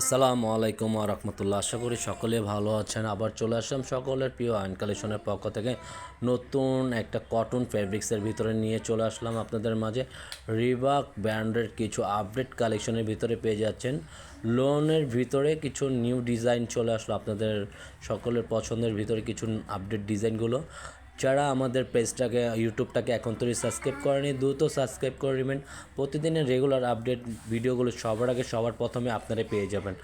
আসসালামু আলাইকুম রহমতুল্লাহ। আশা করি সকলে ভালো আছেন। আবার চলে আসলাম সকলের প্রিয় আইন কালেকশনের পক্ষ থেকে। নতুন একটা কটন ফেব্রিক্সের ভিতরে নিয়ে চলে আসলাম আপনাদের মাঝে। রিবাক ব্র্যান্ডের কিছু আপডেট কালেকশনের ভিতরে পেয়ে যাচ্ছেন। লোনের ভিতরে কিছু নিউ ডিজাইন চলে আসলো আপনাদের সকলের পছন্দের ভিতরে কিছু আপডেট ডিজাইনগুলো যারা আমাদের পেজটাকে, ইউটিউবটাকে এখন তৈরি সাবস্ক্রাইব করেনি, দ্রুত সাবস্ক্রাইব করে নেবেন। প্রতিদিনের রেগুলার আপডেট ভিডিওগুলো সবার আগে সবার প্রথমে আপনারা পেয়ে যাবেন।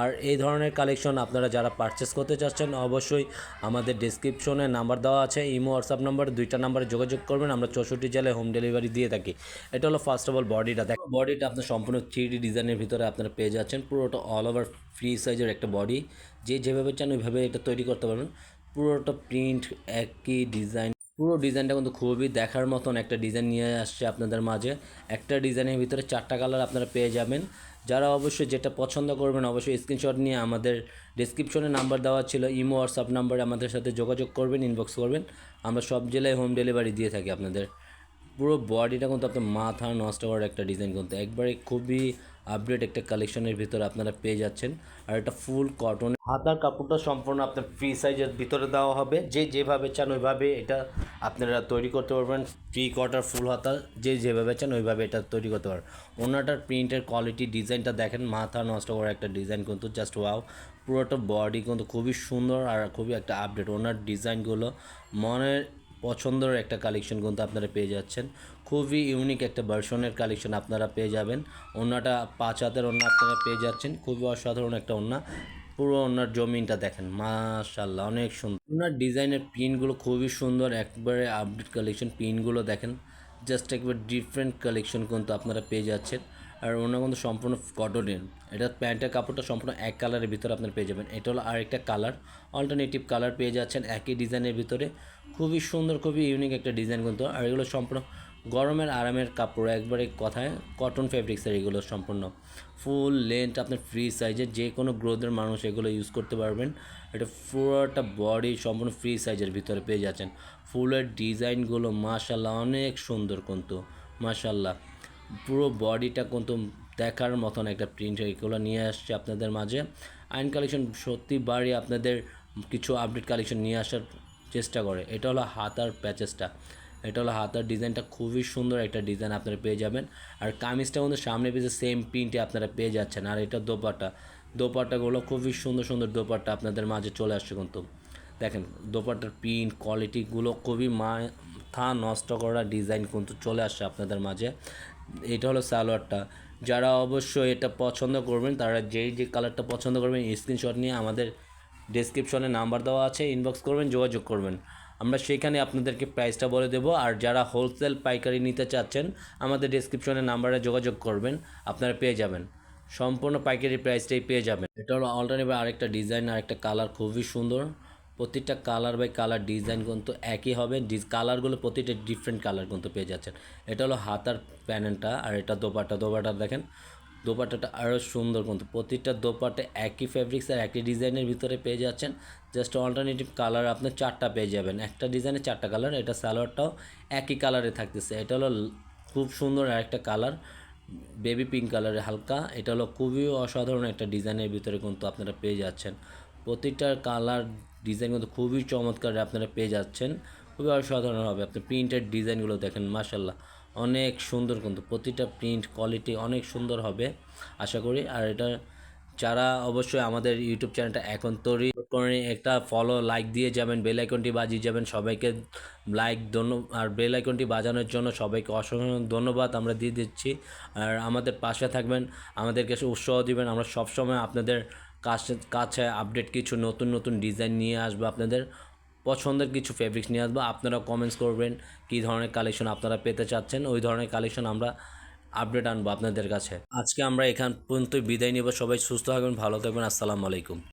আর এই ধরনের কালেকশন আপনারা যারা পারচেস করতে চাচ্ছেন, অবশ্যই আমাদের ডিসক্রিপশনে নাম্বার দেওয়া আছে, ইমো হোয়াটসঅ্যাপ নাম্বার দুইটা নাম্বারে যোগাযোগ করবেন, আমরা চৌষট্টি জেলায় হোম ডেলিভারি দিয়ে থাকি। এটা হলো ফার্স্ট অফ অল বডিটা দেখ বডিটা আপনার সম্পূর্ণ থ্রিডি ডিজাইনের ভিতরে আপনারা পেয়ে যাচ্ছেন, পুরোটা অল ওভার ফ্রি সাইজের একটা বডি যে যেভাবে চান ওইভাবে এটা তৈরি করতে পারবেন। পুরোটা প্রিন্ট একই ডিজাইন পুরো ডিজাইনটা কিন্তু খুবই দেখার মতন একটা ডিজাইন নিয়ে আসছে আপনাদের মাঝে। একটা ডিজাইনের ভিতরে চারটা কালার আপনারা পেয়ে যাবেন। যারা অবশ্যই যেটা পছন্দ করবেন, অবশ্যই স্ক্রিনশট নিয়ে আমাদের ডিসক্রিপশনে নাম্বার দেওয়া ছিল। ইমো হোয়াটসঅ্যাপ নাম্বারে আমাদের সাথে যোগাযোগ করবেন ইনবক্স করবেন। আমরা সব জেলায় হোম ডেলিভারি দিয়ে থাকি আপনাদের। পুরো বডিটা কিন্তু আপনার মাথা নষ্ট করার একটা ডিজাইন কিন্তু। একবারে খুবই আপডেট একটা কালেকশনের ভিতরে আপনারা পেয়ে যাচ্ছেন। আর এটা ফুল কটন হাতার কাপড়টা সম্পূর্ণ আপনার ফ্রি সাইজের ভিতরে দেওয়া হবে। যে যেভাবে চান ওইভাবে এটা আপনারা তৈরি করতে পারবেন। ফ্রি কটার ফুল হাতা, যে যেভাবে চান ওইভাবে এটা তৈরি করতে পারবেন। ওনাটার প্রিন্টের কোয়ালিটি ডিজাইনটা দেখেন, মাথা নষ্ট করার একটা ডিজাইন কিন্তু জাস্ট ওয়াও পুরোটা বডি কিন্তু খুবই সুন্দর আর খুবই একটা আপডেট ওনার ডিজাইনগুলো মনের পছন্দের একটা কালেকশন কিন্তু আপনারা পেয়ে যাচ্ছেন। খুবই ইউনিক একটা ভার্সনের কালেকশন আপনারা পেয়ে যাবেন। ওনাটা পাঁচ হাতের ওনা আপনারা পেয়ে যাচ্ছেন। খুবই অসাধারণ একটা ওনা পুরো ওনার জমিনটা দেখেন মাশাল্লাহ অনেক সুন্দর। ওনার ডিজাইনের পিনগুলো খুবই সুন্দর, একবারে আপডেট কালেকশন পিনগুলো দেখেন। জাস্ট একবার ডিফারেন্ট কালেকশন কিন্তু আপনারা পেয়ে যাচ্ছেন। আর ওনার কিন্তু সম্পূর্ণ কটনের এটা প্যান্টের কাপড়টা সম্পূর্ণ এক কালারের ভিতরে আপনারা পেয়ে যাবেন। এটা হলো আরেকটা কালার। অল্টারনেটিভ কালার পেয়ে যাচ্ছেন একই ডিজাইনের ভিতরে। খুবই সুন্দর, খুবই ইউনিক একটা ডিজাইন কিন্তু। আর এগুলো সম্পূর্ণ গরমের আরামের কাপড়। একবারে কথায় কটন ফ্যাব্রিক্সের এগুলো সম্পূর্ণ। ফুল লেন্থ আপনার ফ্রি সাইজের যে কোনো গ্রোথের মানুষ এগুলো ইউজ করতে পারবেন। এটা পুরোটা বডি সম্পূর্ণ ফ্রি সাইজের ভিতরে পেয়ে যাচ্ছেন। ফুলের ডিজাইনগুলো মাশাল্লাহ অনেক সুন্দর কিন্তু। মাশাল্লাহ পুরো বডিটা কিন্তু দেখার মতন একটা প্রিন্ট এগুলো নিয়ে আসছে আপনাদের মাঝে। আইন কালেকশন সত্যি বাড়ি আপনাদের কিছু আপডেট কালেকশন নিয়ে আসার চেষ্টা করে। এটা হলো হাতার প্যাচেসটা এটা হলো হাতার ডিজাইনটা খুবই সুন্দর একটা ডিজাইন আপনারা পেয়ে যাবেন। আর কামিজটা কিন্তু সামনে পিছিয়ে সেম প্রিন্টে আপনারা পেয়ে যাচ্ছেন। আর এটা দোপাটা দোপাটাগুলো খুবই সুন্দর সুন্দর দোপাট্টা আপনাদের মাঝে চলে আসছে কিন্তু। দেখেন, দোপাট্টার প্রিন্ট কোয়ালিটিগুলো খুবই মা মাথা নষ্ট করা ডিজাইন কিন্তু চলে আসছে আপনাদের মাঝে। এটা হলো সালোয়ারটা। যারা অবশ্যই এটা পছন্দ করবেন, তারা যেই যে কালারটা পছন্দ করবেন স্ক্রিনশট নিয়ে আমাদের ডেসক্রিপশনে নাম্বার দেওয়া আছে ইনবক্স করবেন, যোগাযোগ করবেন। আমরা সেখানে আপনাদেরকে প্রাইসটা বলে দেবো, আর যারা হোলসেল পাইকারি নিতে চাচ্ছেন, আমাদের ডেসক্রিপশনে নাম্বারে যোগাযোগ করবেন, আপনারা পেয়ে যাবেন। সম্পূর্ণ পাইকারি প্রাইসটাই পেয়ে যাবেন। এটা হলো অল্টারনেটিভ আরেকটা ডিজাইন আরেকটা কালার খুবই সুন্দর। প্রতিটা কালার বাই কালার ডিজাইন কিন্তু একই হবে। কালারগুলো প্রতিটা ডিফারেন্ট কালার কিন্তু পেয়ে যাচ্ছেন। এটা হলো হাতার প্যানেলটা আর এটা দোপাটা দোপাটা দেখেন, দোপাট্টাটা আরও সুন্দর কিন্তু প্রতিটা দোপাট্টা একই ফেব্রিক্স আর একই ডিজাইনের ভিতরে পেয়ে যাচ্ছেন। জাস্ট অল্টারনেটিভ কালার আপনি চারটা পেয়ে যাবেন। একটা ডিজাইনে চারটা কালার এটা সালোয়ারটাও একই কালারে থাকতেছে। এটা হলো খুব সুন্দর আরেকটা কালার বেবি পিঙ্ক কালারের হালকা। এটা হলো খুবই অসাধারণ একটা ডিজাইনের ভিতরে কিন্তু আপনারা পেয়ে যাচ্ছেন। প্রতিটার কালার ডিজাইন কিন্তু খুবই চমৎকার আপনারা পেয়ে যাচ্ছেন। খুবই অসাধারণ হবে। আপনি প্রিন্টের ডিজাইনগুলো দেখেন মাসাল্লাহ অনেক সুন্দর কিন্তু প্রতিটা প্রিন্ট কোয়ালিটি অনেক সুন্দর হবে, আশা করি। আর এটা যারা অবশ্যই আমাদের ইউটিউব চ্যানেলটা এখন তৈরি করে একটা ফলো লাইক দিয়ে যাবেন বেল আইকনটি বাজিয়ে যাবেন, সবাইকে লাইক ধন্য, আর বেল আইকনটি বাজানোর জন্য সবাইকে অসংখ্য ধন্যবাদ আমরা দিয়ে দিচ্ছি। আর আমাদের পাশে থাকবেন, আমাদেরকে উৎসাহ দিবেন। আমরা সবসময় আপনাদের কাছে কাছে আপডেট কিছু নতুন নতুন ডিজাইন নিয়ে আসব, আপনাদের পছন্দের কিছু ফেব্রিক্স নিয়ে আসব আপনারা কমেন্টস করবেন কী ধরনের কালেকশন আপনারা পেতে চাচ্ছেন, ওই ধরনের কালেকশন আমরা আপডেট আনব আপনাদের কাছে। আজকে আমরা এখান পর্যন্ত বিদায় নিব, সবাই সুস্থ থাকবেন, ভালো থাকবেন, আসসালামু আলাইকুম।